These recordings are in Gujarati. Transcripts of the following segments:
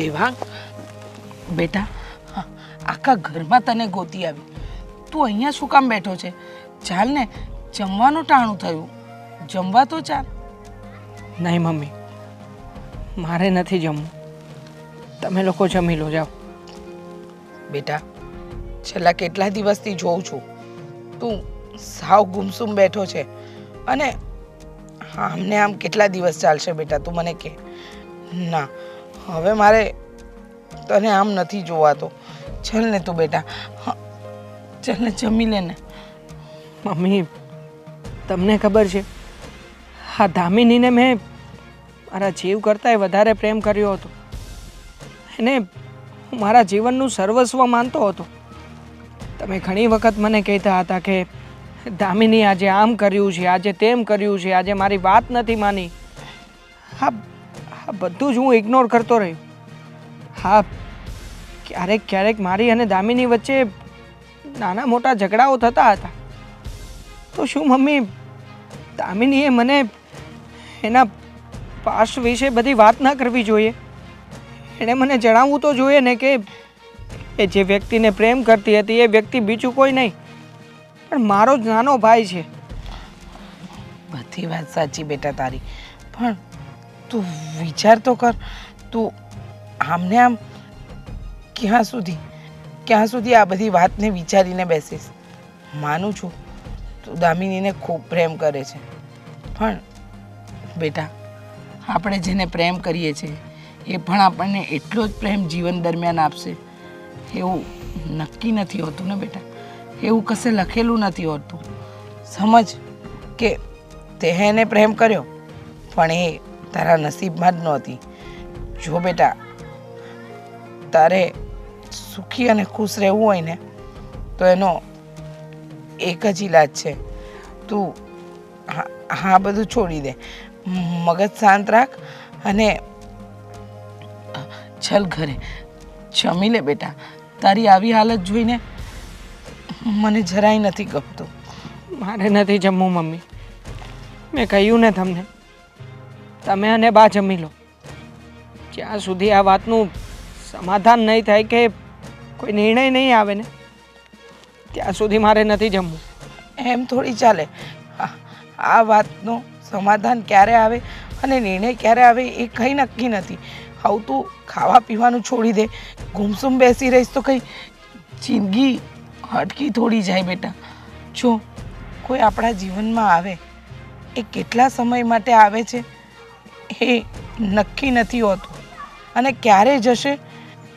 દેવાંગ બેટા આખા ઘરમાં તને ગોતી આવી. તું અહીંયા શું કામ બેઠો છે? ચાલ ને જમવાનું ટાણું થયું. જમવા તો ચાલ. નહીં મમ્મી. મારે નથી જમવું. તમે લોકો જમી લો જાઓ. બેટા છેલ્લા કેટલા દિવસથી જોઉં છું. તું સાવ ગુમસુમ બેઠો છે. અને આમને આમ કેટલા દિવસ ચાલશે બેટા તું મને કે. ના હવે મારે તને આમ નથી જોવાતો. ચાલ ને તું બેટા. ચાલ ને જમી લે ને. મમ્મી, તમને ખબર છે, આ ધામિનીને મેં મારા જીવ કરતાંય વધારે પ્રેમ કર્યો હતો. એને હું મારા જીવનનું સર્વસ્વ માનતો હતો. તમે ઘણી વખત મને કહેતા હતા કે દામિની આજે આમ કર્યું છે, આજે તેમ કર્યું છે, આજે મારી વાત નથી માની. હા હા બધું જ હું ઇગ્નોર કરતો રહ્યો. હા, ક્યારેક ક્યારેક મારી અને દામિની વચ્ચે નાના મોટા ઝઘડાઓ થતા હતા. તો શું મમ્મી, દામિનીએ મને એના પાસ્ટ વિશે બધી વાત ના કરવી જોઈએ? એણે મને જણાવવું તો જોઈએ ને કે એ જે વ્યક્તિને પ્રેમ કરતી હતી એ વ્યક્તિ બીજું કોઈ નહીં. પણ મારો જ નાનો ભાઈ છે. બધી વાત સાચી બેટા તારી. પણ તું વિચાર તો કર. તું આમને આમ ક્યાં સુધી? ક્યાં સુધી આ બધી વાતને વિચારીને બેસીશ? માનું છું, તું દામિનીને ખૂબ પ્રેમ કરે છે. પણ બેટા, આપણે જેને પ્રેમ કરીએ છીએ, એ પણ આપણને એટલો જ પ્રેમ જીવન દરમિયાન આપશે. એવું નક્કી નથી હોતું ને બેટા. એવું કશે લખેલું નથી હોતું. સમજ કે તે એને પ્રેમ કર્યો, પણ એ તારા નસીબમાં જ નહોતી. જો બેટા, તારે સુખી અને ખુશ રહેવું હોય ને, તો એનો એક જ ઈલાજ છે. તું હા બધું છોડી દે. મગજ શાંત રાખ અને ચલ ઘરે. જમી લે બેટા. તારી આવી હાલત જોઈને મને જરાય નથી ગમતું. મારે નથી જમવું, મમ્મી. મેં કહ્યું ને તમને તમે અને બા જમી લો. જ્યાં સુધી આ વાતનું સમાધાન નહીં થાય કે કોઈ નિર્ણય નહીં આવે ને, ત્યાં સુધી મારે નથી જમવું. એમ થોડી ચાલે. આ- વાતનું સમાધાન ક્યારે આવે અને નિર્ણય ક્યારે આવે એ કંઈ નક્કી નથી. આવું તું ખાવા પીવાનું છોડી દે. ગુમસુમ બેસી રહીશ તો કંઈ જિંદગી હટકી થોડી જાય બેટા. જો કોઈ આપણા જીવનમાં આવે, એ કેટલા સમય માટે આવે છે? એ નક્કી નથી હોતું. અને ક્યારે જશે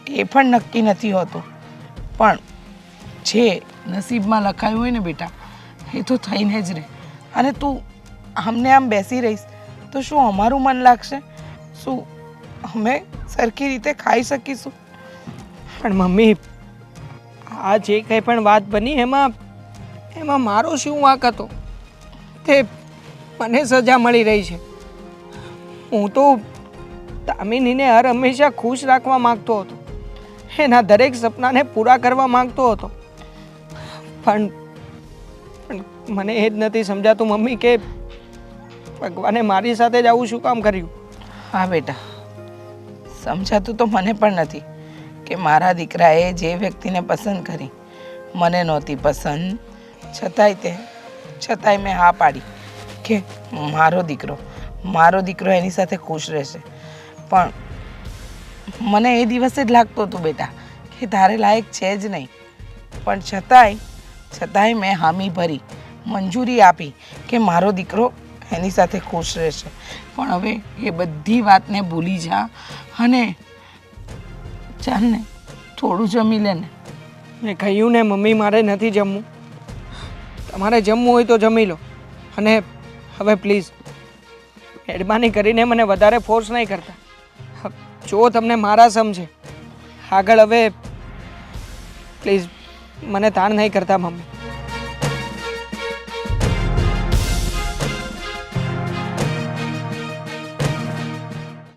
એ પણ નક્કી નથી હોતું. પણ જે નસીબમાં લખાયું હોય ને બેટા, એ તો થઈને જ રહે. અને તું આમને આમ બેસી રહીશ, તો શું અમારું મન લાગશે? શું અમે સરખી રીતે ખાઈ શકીશું? પણ મમ્મી, આ જે કંઈ પણ વાત બની એમાં એમાં મારો શું વાંક હતો? તે મને સજા મળી રહી છે. હું તો દામિનીને હર હંમેશા ખુશ રાખવા માગતો હતો. એના દરેક સપનાને પૂરા કરવા માગતો હતો. પણ મને એ જ નથી સમજાતું મમ્મી કે ભગવાને મારી સાથે જ આવું શું કામ કર્યું? હા બેટા, સમજાતું તો મને પણ નથી કે મારા દીકરાએ જે વ્યક્તિને પસંદ કરી, મને નહોતી પસંદ. છતાંય તે, છતાંય મેં હા પાડી કે મારો દીકરો મારો દીકરો એની સાથે ખુશ રહેશે. પણ મને એ દિવસે જ લાગતું હતું બેટા, કે તારે લાયક છે જ નહીં. પણ છતાંય છતાંય મેં હામી ભરી, મંજૂરી આપી કે મારો દીકરો એની સાથે ખુશ રહેશે. પણ હવે એ બધી વાતને ભૂલી જા અને ચાલને, થોડું જમી લે ને. મેં કહ્યું ને, મમ્મી મારે નથી જમવું. તમારે જમવું હોય તો જમી લો. અને હવે પ્લીઝ મહેરબાની કરીને મને વધારે ફોર્સ નહીં કરતા. જો તમને મારા સમજે. આગળ હવે પ્લીઝ મને તાણ નહીં કરતા, મમ્મી.